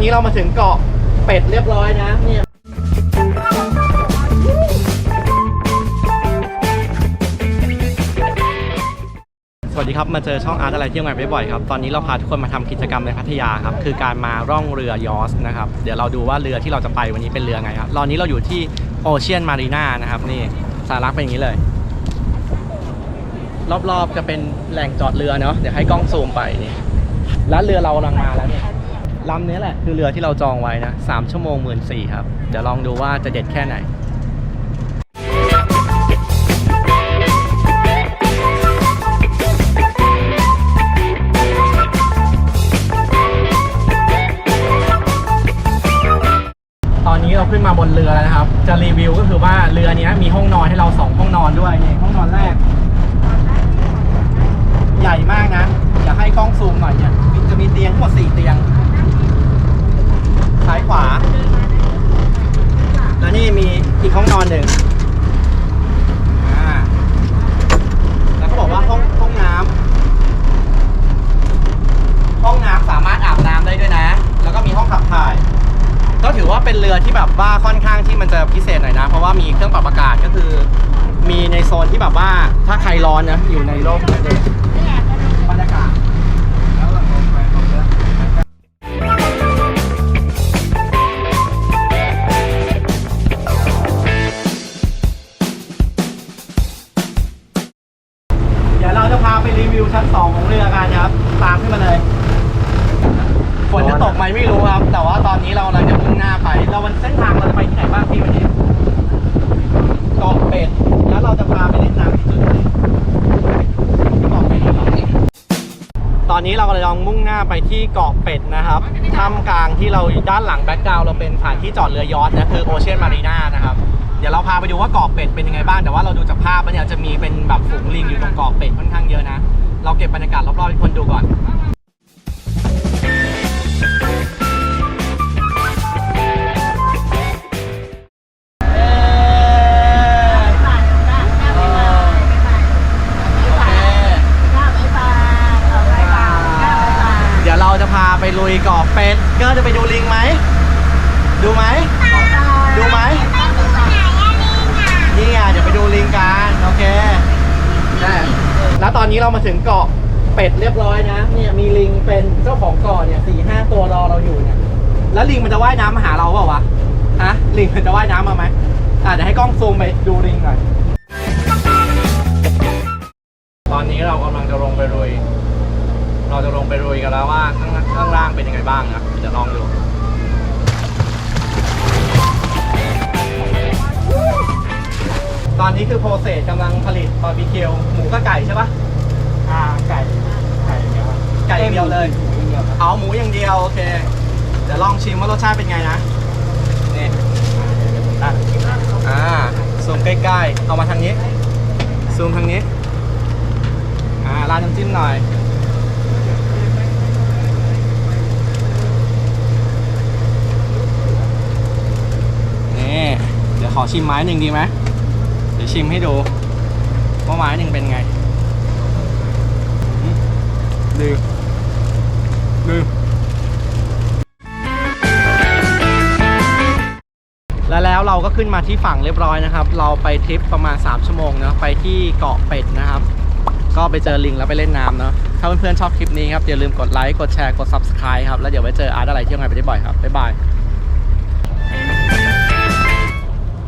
นี้เรามาถึงเกาะเป็ดเรียบร้อยนะเนี่ยสวัสดีครับ มาเจอช่องอาร์ตอะไรเที่ยวงานบ่อยๆครับ ตอนนี้เราพาทุกคนมาทำกิจกรรมในพัทยาครับ คือการมาร่องเรือยอสนะครับ เดี๋ยวเราดูว่าเรือที่เราจะไปวันนี้เป็นเรือไงครับ ตอนนี้เราอยู่ที่โอเชียนมารีน่านะครับนี่สารักเป็นอย่างนี้เลย รอบๆจะเป็นแหล่งจอดเรือเนาะ เดี๋ยวให้กล้องซูมไปนี่ แล้วเรือเรากำลังมาแล้วเนี่ย ลำนี้แหละคือเรือที่เราจองไว้นะสามชั่วโมงหมื่นสี่ครับ เดี๋ยวลองดูว่าจะเด็ดแค่ไหนตอนนี้เราขึ้นมาบนเรือแล้วนะครับ จะรีวิวก็คือว่าเรือนี้มีห้องนอนให้เราสองห้องนอนด้วยนี่ห้องนอนแรก ใหญ่มากนะ อยากให้กล้องซูมหน่อยเนี่ยมีจะมีเตียงทั้งหมดสี่เตียง ซ้ายขวา แล้วนี่มีอีกห้องนอนหนึ่งอ่า แล้วเขาบอกว่าห้องห้องน้ำ ห้องน้ำสามารถอาบน้ำได้ด้วยนะ แล้วก็มีห้องขับถ่าย ก็ถือว่าเป็นเรือ ที่แบบว่าค่อนข้างที่มันจะพิเศษหน่อยนะ เพราะว่ามีเครื่องปรับอากาศก็คือ มีในโซนที่แบบว่าถ้าใครร้อนนะอยู่ในร่มเนี่ยบรรยากาศเดี๋ยวเราจะพาไปรีวิวชั้นสองของเรือกันครับ ตามขึ้นมาเลย ฝนจะตกไหมไม่รู้ครับ แต่ว่าตอนนี้เรากำลังจะมุ่งหน้าไปเราวันเส้นทางเราจะไปที่ไหนบ้างพี่วันนี้เกาะเป็ด แล้วเราจะพาไปเล่นน้ำที่จุดนี้เกาะเป็ดเหรอ ตอนนี้เราก็เลยลองมุ่งหน้าไปที่เกาะเป็ดนะครับท่ามกลางที่เราด้านหลังแบ็กกราวเราเป็นสถานที่จอดเรือยอท์นะคือโอเชียนมารีนานะครับ เดี๋ยวเราพาไปดูว่าเกาะเป็ดเป็นยังไงบ้าง แต่ว่าเราดูจากภาพมันเนี่ยจะมีเป็นแบบฝูงลิงอยู่ตรงเกาะเป็ดค่อนข้างเยอะนะ เราเก็บบรรยากาศรอบๆให้คนดูก่อน เดี๋ยวเราจะพาไปลุยเกาะเป็ดก็จะไปดูลิงไหม ดูไหม ดูไหมนี่ไงเดี๋ยวไปดูลิงกันโอเคได้แล้วตอนนี้เรามาถึงเกาะเป็ดเรียบร้อยนะเนี่ยมีลิงเป็นเจ้าของเกาะเนี่ยสี่ห้าตัวรอเราอยู่เนี่ยแล้วลิงมันจะว่ายน้ำมาหาเราเปล่าวะฮะลิงมันจะว่ายน้ำมาไหมอะเดี๋ยวให้กล้องซูมไปดูลิงหน่อย โปรเซสกำลังผลิตบาร์บีคิวหมูกับไก่ใช่ปะอ่าไก่ไก่เดียวครับไก่อย่างเดียวเลยหมูอย่างเดียวครับเอาหมูอย่างเดียวโอเคเดี๋ยวลองชิมว่ารสชาติเป็นไงนะนี่อะอ่าซูมใกล้ๆเอามาทางนี้ซูมทางนี้อ่าราดน้ำจิ้มหน่อยนี่เดี๋ยวขอชิมไม้หนึ่งดีไหมเดี๋ยวชิมให้ดูว่าไม้หนึ่งเป็นไงอืมดีดีแล้วแล้วเราก็ขึ้นมาที่ฝั่งเรียบร้อยนะครับ เราไปทริปประมาณ 3 ชั่วโมงเนาะไปที่เกาะเป็ดนะครับ ก็ไปเจอลิงแล้วไปเล่นน้ำเนาะถ้าเพื่อนๆชอบคลิปนี้ครับอย่าลืมกดไลค์กดแชร์กด subscribe ครับ แล้วเดี๋ยวไว้เจออาร์ตอะไรเที่ยวไงไปได้บ่อยครับ บ๊ายบาย